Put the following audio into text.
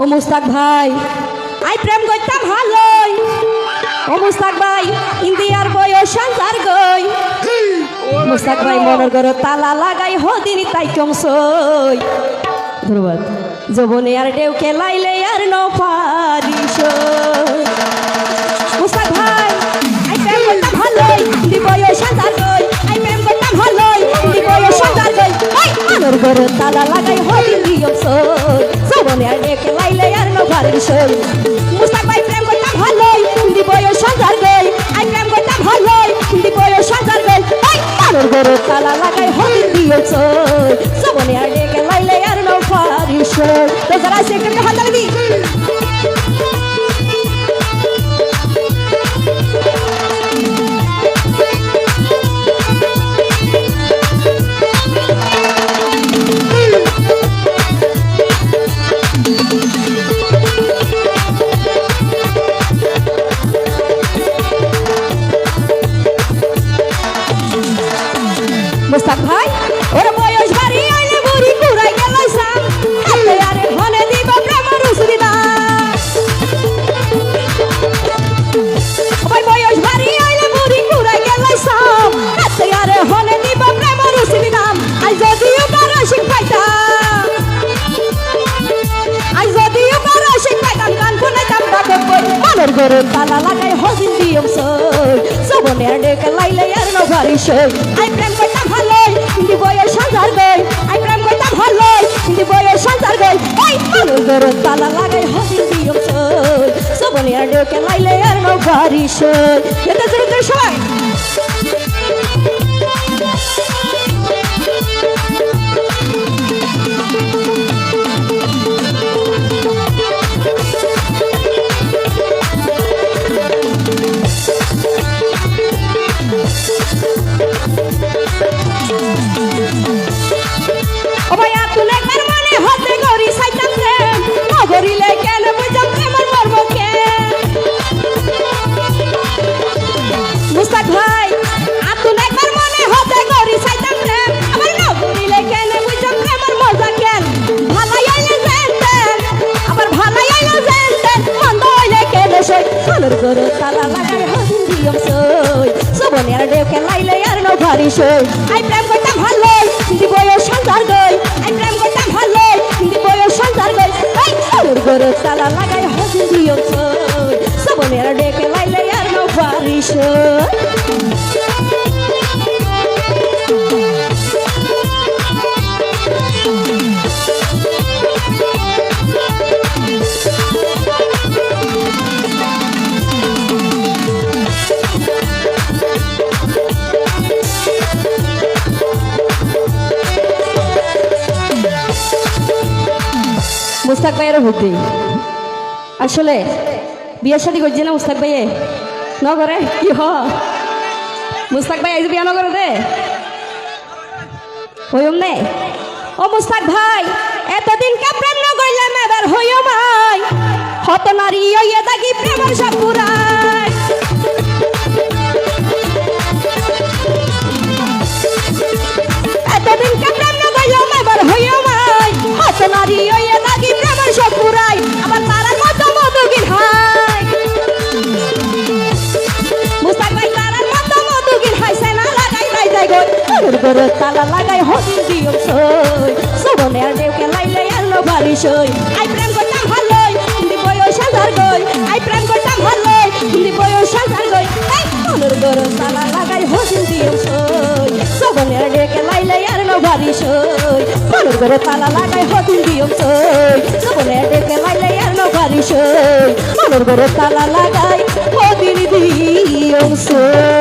ও মুস্তাক ভাই। আই প্রেম করতাম ভালোই। ও মুস্তাক ভাই, ইন্দিয়ার বয়স সংসার গই। মুস্তাক ভাই মনের ঘর তালা লাগাই, হদিন তাই চমসই। ধন্যবাদ। যবনে আর ডেউ খেলাইলে আর ন পারিস মুস্তাক ভাই, আই প্রেম করতাম ভালোই, ইন্দি বয়স সংসার গই। আই প্রেম করতাম ভালোই, ইন্দি বয়স সংসার গই। মনের ঘর তালা লাগাই, হদিন দিয়মসই যবনে আর ডেউ খেলাইলে আর ন পারিস মুস্তাক ভাই, প্রেম করতাম ভালোই ইন্দি বয়স সংসার গই আই, প্রেম করতাম ভালোই ইন্দি বয়স সংসার গই ওই মনের ঘর তালা লাগাই হদিন দিয়মসই ঘরে তালা লাগাই হজিন দিয়ম সই। সবনের ডেকে লাইলে আর ন ভারি সই। আই প্রেম কইতা ভালোই কিন্তু বইয়ের সাজার গই আই প্রেম কইতা ভালোই কিন্তু বইয়ের সাজার গই মনের ঘরে তালা লাগাই হজিন দিয়ম সই। সবনের ডেকে লাইলে আর ন ভারি সই। এটা জোরে সবাই। গরু তালা লাগাই হদিন দিয়ম সই। সবনে আর ডেকে লাইলে আর নো ভারি সই। আই প্রেম করতাম ভালো কিন্তু বইয়ের সংসার গই। আই প্রেম করতাম ভালো কিন্তু বইয়ের সংসার গই। এই গরু তালা লাগাই হদিন সই। সবনে আর ডেকে লাইলে আর নো ভারি সই। মুস্তাক ভাইয়ের বুদ্ধি আসলে বিয়ে শাদি করছি না মুস্তাক ভাইয়ে? ন করে কি হ? মুস্তাক ভাই আইজ বিয়া ন করে দে। হইম নে? ও মুস্তাক ভাই, এতদিন কে প্রেম ন কইলাম এবার হইম ভাই হত নারী ওই দাগি প্রেমের সব পুরাই। গরুর তালা লাগাই হদিন দিও সই। সবনে আর দেউকে লাইলে আলো বাড়ি সই। আই প্রেম করতাম ভালোই হিন্দি বয়স সাজার গই। আই প্রেম করতাম ভালোই হিন্দি বয়স সাজার গই। এই গরুর গরু তালা লাগাই হদিন দিও সই। সবনে আর দেউকে লাইলে আলো বাড়ি সই। গরুর গরু তালা লাগাই হদিন দিও সই। সবনে আর দেউকে লাইলে আলো বাড়ি সই। গরুর গরু তালা লাগাই হদিন দিও সই।